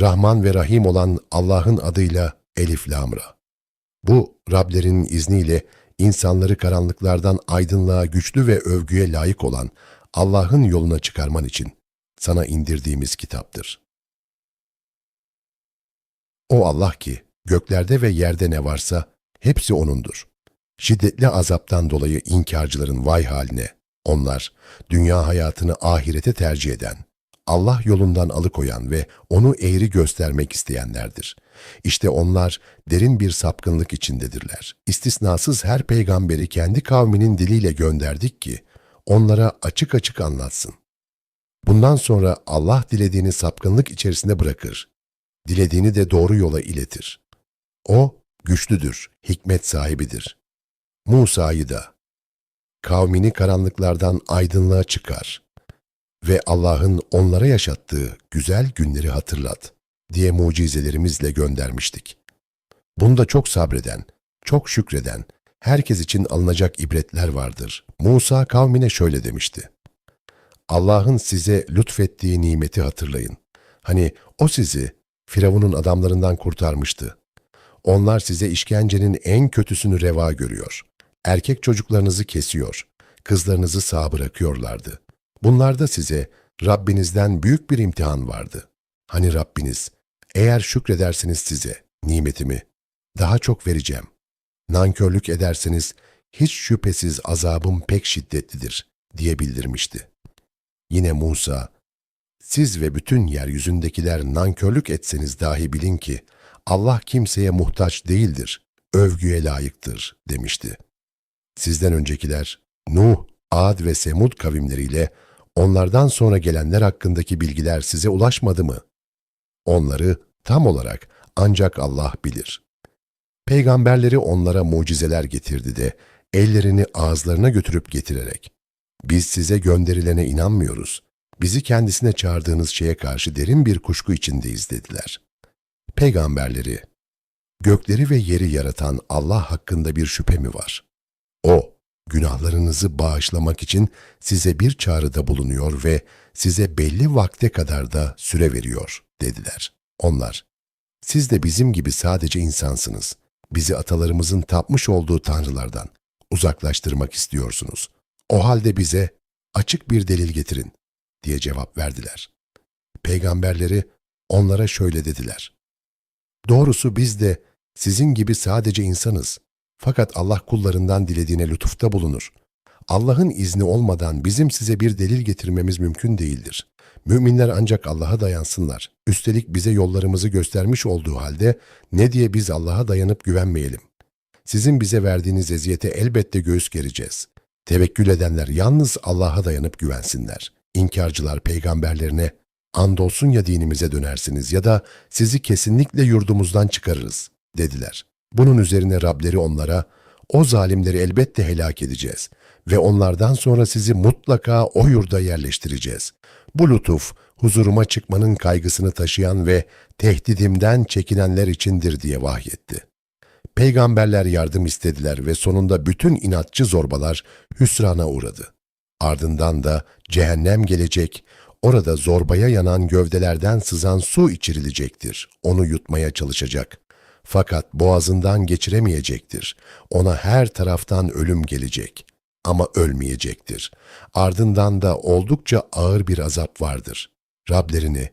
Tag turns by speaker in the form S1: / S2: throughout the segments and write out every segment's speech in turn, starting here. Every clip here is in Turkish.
S1: Rahman ve Rahim olan Allah'ın adıyla Elif Lamra. Bu Rablerinin izniyle insanları karanlıklardan aydınlığa güçlü ve övgüye layık olan Allah'ın yoluna çıkarman için sana indirdiğimiz kitaptır. O Allah ki göklerde ve yerde ne varsa hepsi O'nundur. Şiddetli azaptan dolayı inkarcıların vay haline. Onlar dünya hayatını ahirete tercih eden, Allah yolundan alıkoyan ve onu eğri göstermek isteyenlerdir. İşte onlar derin bir sapkınlık içindedirler. İstisnasız her peygamberi kendi kavminin diliyle gönderdik ki onlara açık açık anlatsın. Bundan sonra Allah dilediğini sapkınlık içerisinde bırakır. Dilediğini de doğru yola iletir. O güçlüdür, hikmet sahibidir. Musa'yı da kavmini karanlıklardan aydınlığa çıkar ve Allah'ın onlara yaşattığı güzel günleri hatırlat diye mucizelerimizle göndermiştik. Bunda çok sabreden, çok şükreden, herkes için alınacak ibretler vardır. Musa kavmine şöyle demişti. Allah'ın size lütfettiği nimeti hatırlayın. Hani o sizi Firavun'un adamlarından kurtarmıştı. Onlar size işkencenin en kötüsünü reva görüyor. Erkek çocuklarınızı kesiyor, kızlarınızı sağ bırakıyorlardı. Bunlarda size Rabbinizden büyük bir imtihan vardı. Hani Rabbiniz, eğer şükrederseniz size nimetimi daha çok vereceğim. Nankörlük ederseniz hiç şüphesiz azabım pek şiddetlidir diye bildirmişti. Yine Musa, siz ve bütün yeryüzündekiler nankörlük etseniz dahi bilin ki Allah kimseye muhtaç değildir, övgüye layıktır demişti. Sizden öncekiler Nuh, Ad ve Semud kavimleriyle onlardan sonra gelenler hakkındaki bilgiler size ulaşmadı mı? Onları tam olarak ancak Allah bilir. Peygamberleri onlara mucizeler getirdi de ellerini ağızlarına götürüp getirerek biz size gönderilene inanmıyoruz. Bizi kendisine çağırdığınız şeye karşı derin bir kuşku içindeyiz dediler. Peygamberleri, gökleri ve yeri yaratan Allah hakkında bir şüphe mi var? O, günahlarınızı bağışlamak için size bir çağrıda bulunuyor ve size belli vakte kadar da süre veriyor, dediler. Onlar, siz de bizim gibi sadece insansınız. Bizi atalarımızın tapmış olduğu tanrılardan uzaklaştırmak istiyorsunuz. O halde bize açık bir delil getirin, diye cevap verdiler. Peygamberleri onlara şöyle dediler. Doğrusu biz de sizin gibi sadece insanız. Fakat Allah kullarından dilediğine lütufta bulunur. Allah'ın izni olmadan bizim size bir delil getirmemiz mümkün değildir. Müminler ancak Allah'a dayansınlar. Üstelik bize yollarımızı göstermiş olduğu halde ne diye biz Allah'a dayanıp güvenmeyelim. Sizin bize verdiğiniz eziyete elbette göğüs gereceğiz. Tevekkül edenler yalnız Allah'a dayanıp güvensinler. İnkarcılar peygamberlerine andolsun ya dinimize dönersiniz ya da sizi kesinlikle yurdumuzdan çıkarırız dediler. Bunun üzerine Rableri onlara o zalimleri elbette helak edeceğiz ve onlardan sonra sizi mutlaka o yurda yerleştireceğiz. Bu lütuf huzuruma çıkmanın kaygısını taşıyan ve tehdidimden çekinenler içindir diye vahyetti. Peygamberler yardım istediler ve sonunda bütün inatçı zorbalar hüsrana uğradı. Ardından da cehennem gelecek, orada zorbaya yanan gövdelerden sızan su içirilecektir. Onu yutmaya çalışacak. Fakat boğazından geçiremeyecektir. Ona her taraftan ölüm gelecek. Ama ölmeyecektir. Ardından da oldukça ağır bir azap vardır. Rablerini,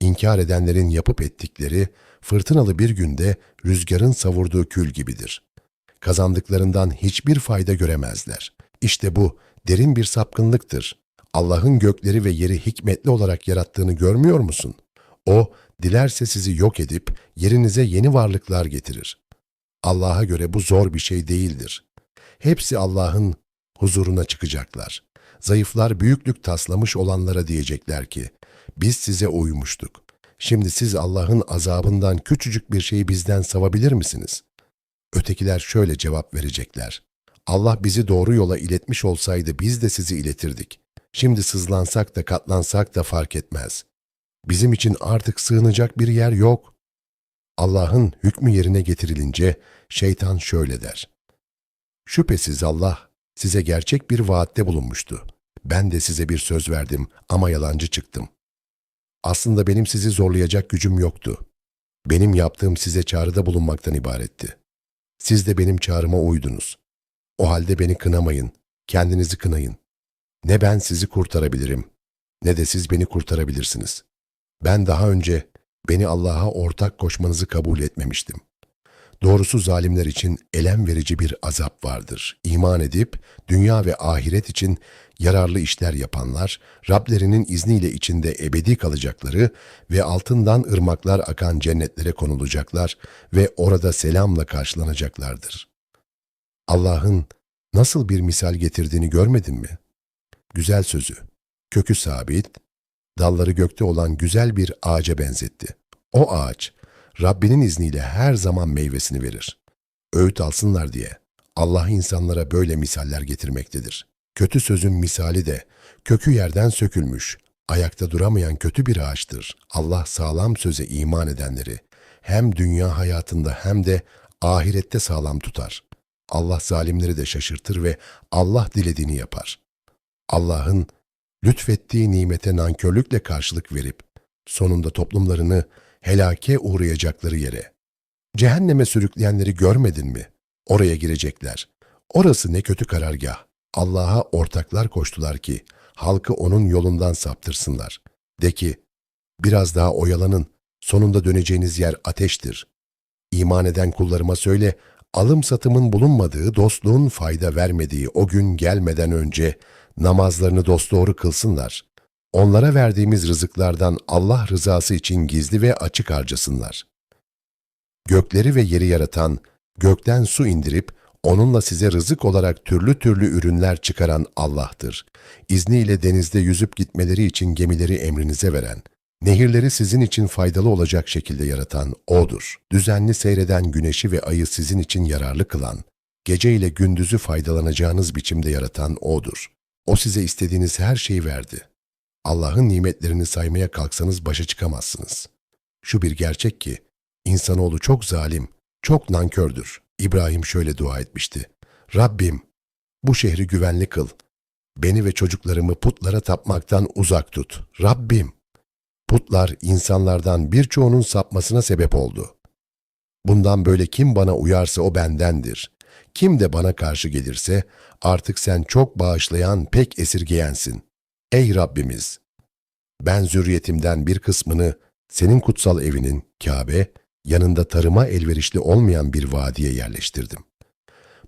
S1: inkar edenlerin yapıp ettikleri, fırtınalı bir günde rüzgarın savurduğu kül gibidir. Kazandıklarından hiçbir fayda göremezler. İşte bu derin bir sapkınlıktır. Allah'ın gökleri ve yeri hikmetli olarak yarattığını görmüyor musun? O, dilerse sizi yok edip yerinize yeni varlıklar getirir. Allah'a göre bu zor bir şey değildir. Hepsi Allah'ın huzuruna çıkacaklar. Zayıflar büyüklük taslamış olanlara diyecekler ki, biz size uymuştuk. Şimdi siz Allah'ın azabından küçücük bir şeyi bizden savabilir misiniz? Ötekiler şöyle cevap verecekler. Allah bizi doğru yola iletmiş olsaydı biz de sizi iletirdik. Şimdi sızlansak da katlansak da fark etmez. Bizim için artık sığınacak bir yer yok. Allah'ın hükmü yerine getirilince şeytan şöyle der. Şüphesiz Allah size gerçek bir vaatte bulunmuştu. Ben de size bir söz verdim ama yalancı çıktım. Aslında benim sizi zorlayacak gücüm yoktu. Benim yaptığım size çağrıda bulunmaktan ibaretti. Siz de benim çağrıma uydunuz. O halde beni kınamayın, kendinizi kınayın. Ne ben sizi kurtarabilirim, ne de siz beni kurtarabilirsiniz. Ben daha önce beni Allah'a ortak koşmanızı kabul etmemiştim. Doğrusu zalimler için elem verici bir azap vardır. İman edip dünya ve ahiret için yararlı işler yapanlar, Rablerinin izniyle içinde ebedi kalacakları ve altından ırmaklar akan cennetlere konulacaklar ve orada selamla karşılanacaklardır. Allah'ın nasıl bir misal getirdiğini görmedin mi? Güzel sözü, kökü sabit, dalları gökte olan güzel bir ağaca benzetti. O ağaç, Rabbinin izniyle her zaman meyvesini verir. Öğüt alsınlar diye Allah insanlara böyle misaller getirmektedir. Kötü sözün misali de kökü yerden sökülmüş, ayakta duramayan kötü bir ağaçtır. Allah sağlam söze iman edenleri hem dünya hayatında hem de ahirette sağlam tutar. Allah zalimleri de şaşırtır ve Allah dilediğini yapar. Allah'ın lütfettiği nimete nankörlükle karşılık verip sonunda toplumlarını helake uğrayacakları yere. Cehenneme sürükleyenleri görmedin mi? Oraya girecekler. Orası ne kötü karargah. Allah'a ortaklar koştular ki halkı onun yolundan saptırsınlar. De ki, biraz daha oyalanın, sonunda döneceğiniz yer ateştir. İman eden kullarıma söyle, alım satımın bulunmadığı, dostluğun fayda vermediği o gün gelmeden önce namazlarını dosdoğru kılsınlar. Onlara verdiğimiz rızıklardan Allah rızası için gizli ve açık harcasınlar. Gökleri ve yeri yaratan, gökten su indirip onunla size rızık olarak türlü türlü ürünler çıkaran Allah'tır. İzniyle denizde yüzüp gitmeleri için gemileri emrinize veren, nehirleri sizin için faydalı olacak şekilde yaratan O'dur. Düzenli seyreden güneşi ve ayı sizin için yararlı kılan, gece ile gündüzü faydalanacağınız biçimde yaratan O'dur. O size istediğiniz her şeyi verdi. Allah'ın nimetlerini saymaya kalksanız başa çıkamazsınız. Şu bir gerçek ki, insanoğlu çok zalim, çok nankördür. İbrahim şöyle dua etmişti. Rabbim, bu şehri güvenli kıl. Beni ve çocuklarımı putlara tapmaktan uzak tut. Rabbim, putlar insanlardan birçoğunun sapmasına sebep oldu. Bundan böyle kim bana uyarsa o bendendir. Kim de bana karşı gelirse artık sen çok bağışlayan, pek esirgeyensin. Ey Rabbimiz! Ben zürriyetimden bir kısmını senin kutsal evinin, Kabe, yanında tarıma elverişli olmayan bir vadiye yerleştirdim.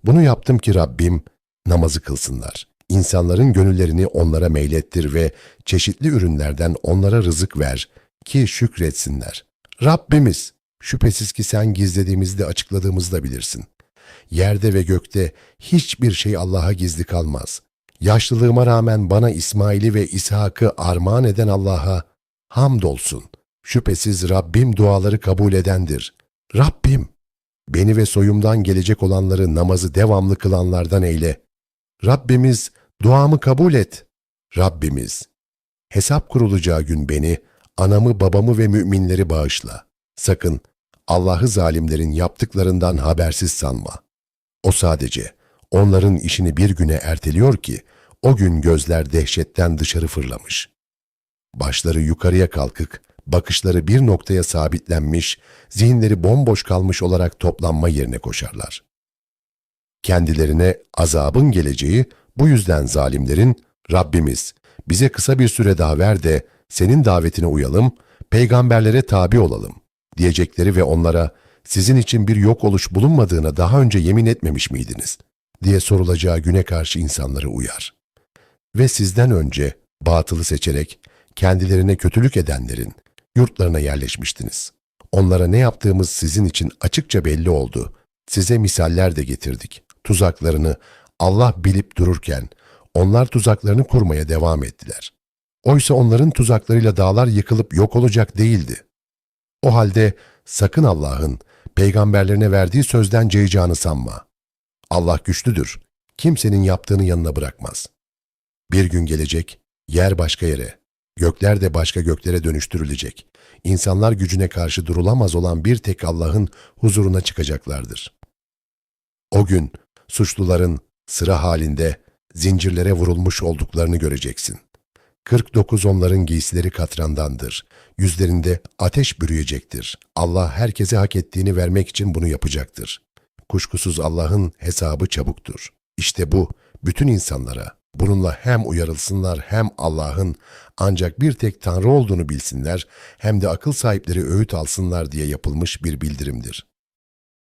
S1: Bunu yaptım ki Rabbim namazı kılsınlar. İnsanların gönüllerini onlara meylettir ve çeşitli ürünlerden onlara rızık ver ki şükretsinler. Rabbimiz, şüphesiz ki sen gizlediğimizi de açıkladığımızı da bilirsin. Yerde ve gökte hiçbir şey Allah'a gizli kalmaz. Yaşlılığıma rağmen bana İsmail'i ve İshak'ı armağan eden Allah'a hamdolsun. Şüphesiz Rabbim duaları kabul edendir. Rabbim, beni ve soyumdan gelecek olanları namazı devamlı kılanlardan eyle. Rabbimiz, duamı kabul et. Rabbimiz, hesap kurulacağı gün beni, anamı, babamı ve müminleri bağışla. Sakın Allah'ı zalimlerin yaptıklarından habersiz sanma. O sadece onların işini bir güne erteliyor ki, o gün gözler dehşetten dışarı fırlamış. Başları yukarıya kalkık, bakışları bir noktaya sabitlenmiş, zihinleri bomboş kalmış olarak toplanma yerine koşarlar. Kendilerine azabın geleceği bu yüzden zalimlerin Rabbimiz bize kısa bir süre daha ver de senin davetine uyalım, peygamberlere tabi olalım diyecekleri ve onlara sizin için bir yok oluş bulunmadığına daha önce yemin etmemiş miydiniz diye sorulacağı güne karşı insanları uyar. Ve sizden önce batılı seçerek kendilerine kötülük edenlerin yurtlarına yerleşmiştiniz. Onlara ne yaptığımız sizin için açıkça belli oldu. Size misaller de getirdik. Tuzaklarını Allah bilip dururken onlar tuzaklarını kurmaya devam ettiler. Oysa onların tuzaklarıyla dağlar yıkılıp yok olacak değildi. O halde sakın Allah'ın peygamberlerine verdiği sözden cayacağını sanma. Allah güçlüdür. Kimsenin yaptığını yanına bırakmaz. Bir gün gelecek, yer başka yere, gökler de başka göklere dönüştürülecek. İnsanlar gücüne karşı durulamaz olan bir tek Allah'ın huzuruna çıkacaklardır. O gün suçluların sıra halinde zincirlere vurulmuş olduklarını göreceksin. 49 onların giysileri katrandandır. Yüzlerinde ateş bürüyecektir. Allah herkese hak ettiğini vermek için bunu yapacaktır. Kuşkusuz Allah'ın hesabı çabuktur. İşte bu bütün insanlara bununla hem uyarılsınlar hem Allah'ın ancak bir tek Tanrı olduğunu bilsinler hem de akıl sahipleri öğüt alsınlar diye yapılmış bir bildirimdir.